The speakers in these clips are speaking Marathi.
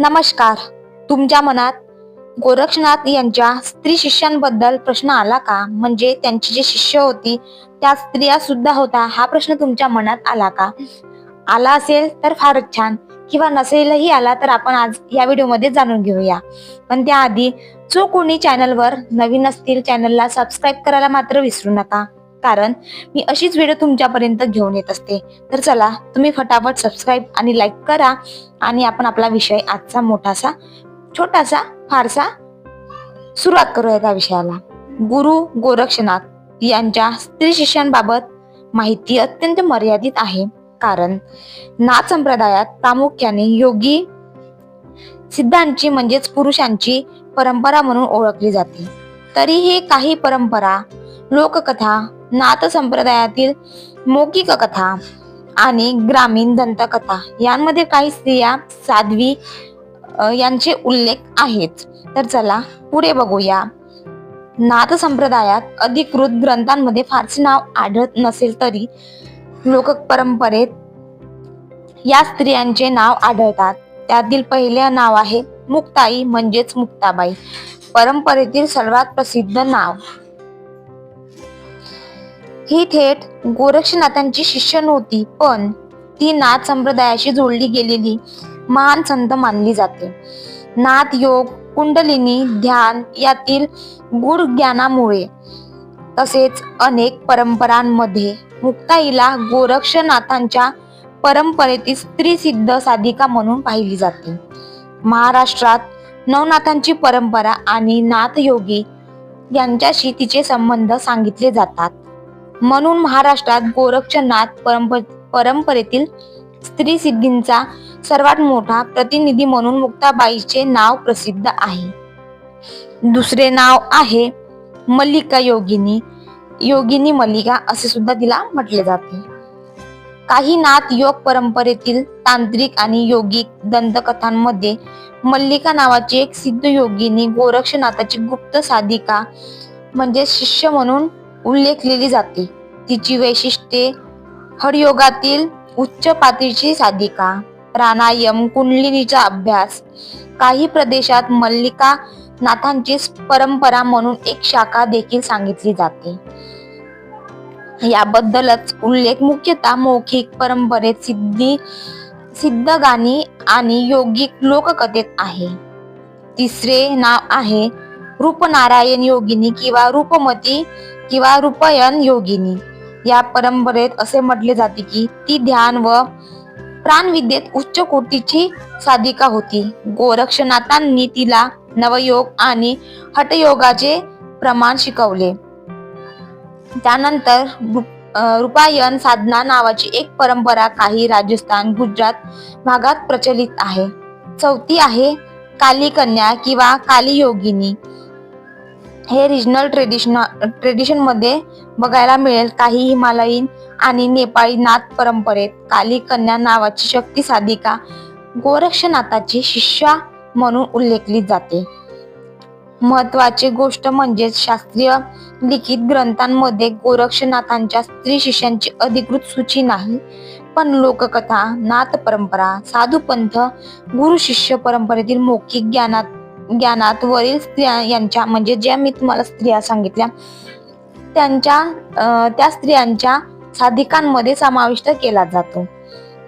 नमस्कार. तुमच्या मनात गोरक्षनाथ यांच्या स्त्री शिष्यांबद्दल प्रश्न आला का? म्हणजे त्यांची जी शिष्य होती त्या स्त्रिया सुद्धा होता हा प्रश्न तुमच्या मनात आला का? आला असेल तर फारच छान. किंवा नसेलही आला तर आपण आज या व्हिडिओमध्ये जाणून घेऊया. पण त्याआधी जो कोणी चॅनलवर नवीन असतील चॅनलला सबस्क्राईब करायला मात्र विसरू नका. कारण मी अशीच व्हिडिओ तुमच्यापर्यंत घेऊन येत असते. तर चला तुम्ही फटाफट सबस्क्राईब आणि लाईक करा आणि आपण आपला विषय आजचा मोठासा छोटासा फारसा सुरुवात करूया त्या विषयाला. गुरु गोरक्षनाथ यांच्या स्त्री शिष्यांबाबत माहिती अत्यंत मर्यादित आहे. कारण नाथ संप्रदायात प्रामुख्याने योगी सिद्धांची म्हणजेच पुरुषांची परंपरा म्हणून ओळखली जाते. तरीही काही परंपरा लोककथा नाथ संप्रदायातील मौखिक कथा आणि ग्रामीण दंतकथा यांमध्ये काही स्त्रिया साध्वी यांचे उल्लेख आहेत. तर चला पुढे बघूया. नाथ संप्रदायात अधिकृत ग्रंथांमध्ये फारसे नाव आढळत नसेल तरी लोक परंपरेत या स्त्रियांचे नाव आढळतात. त्यातील पहिले नाव आहे मुक्ताई म्हणजेच मुक्ताबाई. परंपरेतील सर्वात प्रसिद्ध नाव ही थेट गोरक्षनाथांची शिष्य नव्हती पण ती नाथ संप्रदायाशी जोडली गेलेली महान संत मानली जाते. नाथ योग कुंडलिनी ध्यान यातील गुढ ज्ञानामुळे तसेच अनेक परंपरांमध्ये मुक्ताईला गोरक्षनाथांच्या परंपरेतील स्त्री सिद्ध साधिका म्हणून पाहिली जाते. महाराष्ट्रात नवनाथांची परंपरा आणि नाथयोगी यांच्याशी तिचे संबंध सांगितले जातात. म्हणून महाराष्ट्रात गोरक्षनाथ परंप परंपरेतील स्त्री सिद्धींचा सर्वात मोठा प्रतिनिधी म्हणून मुक्ताबाईचे नाव प्रसिद्ध आहे. दुसरे नाव आहे मल्लिका योगिनी. योगिनी मल्लिका असे सुद्धा तिला म्हटले जाते. काही नाथ योग परंपरेतील तांत्रिक आणि योगिक दंतकथांमध्ये मल्लिका नावाची एक सिद्ध योगिनी गोरक्षनाथाची गुप्त साधिका म्हणजे शिष्य म्हणून उल्लेखलेली जाते. तिची वैशिष्ट्ये हरयोगातील उच्च पातळीची साधिका प्राणायाम कुंडलिनीचा अभ्यास काही प्रदेशात मल्लिका नाथांची परंपरा म्हणून एक शाखा देखील सांगितली जाते. याबद्दलच उल्लेख मुख्यतः मौखिक परंपरेत सिद्धी सिद्ध गाणी आणि योगिक लोककथेत आहे. तिसरे नाव आहे रूपनारायण योगिनी किंवा रूपमती किंवा रूपयन योगिनी. या परंपरेत असे म्हटले जाते की ती ध्यान व प्राणविद्येत उच्च कोटीची साधिका होती. गोरक्षनाथांनी तिला नवयोग आणि हठयोगाचे प्रमाण शिकवले. त्यानंतर रूपायन साधना नावाची एक परंपरा काही राजस्थान गुजरात भागात प्रचलित आहे. चौथी आहे काली कन्या किंवा काली योगिनी हे रिजनल ट्रेडिशन ट्रेडिशनमध्ये बघायला मिळेल काही हिमालयीन आणि नेपाळी नाथ परंपरेत. काली कन्या नावाची शक्ती साधिका गोरक्षनाथाची शिष्या म्हणून उल्लेखली जाते. महत्वाची गोष्ट म्हणजे शास्त्रीय लिखित ग्रंथांमध्ये गोरक्षनाथांच्या स्त्री शिष्यांची अधिकृत सूची नाही पण लोककथा नाथ परंपरा साधू पंथ गुरु शिष्य परंपरेतील मौखिक ज्ञानात ज्ञानात वरील स्त्रिया यांच्या म्हणजे ज्या मी तुम्हाला स्त्रिया सांगितल्या त्यांच्या त्या स्त्रियांच्या साधिकांमध्ये समाविष्ट केला जातो.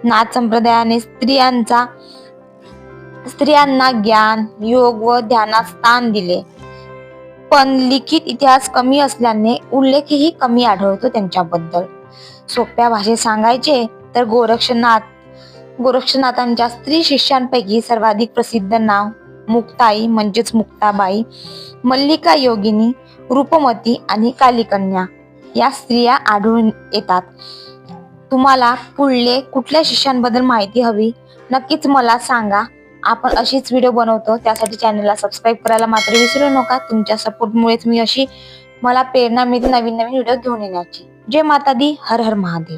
नाथ संप्रदायाने स्त्रियांचा स्त्रियांना ज्ञान योग व ध्यानात स्थान दिले. पण लिखित इतिहास कमी असल्याने उल्लेखही कमी आढळतो त्यांच्याबद्दल. सोप्या भाषेत सांगायचे तर गोरक्षनाथ गोरक्षनाथांच्या स्त्री शिष्यांपैकी सर्वाधिक प्रसिद्ध नाव मुक्ताई म्हणजेच मुक्ताबाई मल्लिका योगिनी रूपमती आणि कालिकन्या या स्त्रिया आढळून येतात. तुम्हाला पुढले कुठल्या शिष्यांबद्दल माहिती हवी नक्कीच मला सांगा. आपण अशीच व्हिडिओ बनवतो त्यासाठी चॅनलला सबस्क्राईब करायला मात्र विसरू नका. तुमच्या सपोर्टमुळेच मी अशी मला प्रेरणा मिळते नवीन नवीन व्हिडिओ घेऊन येण्याची. जय माता दी हर हर महादेव.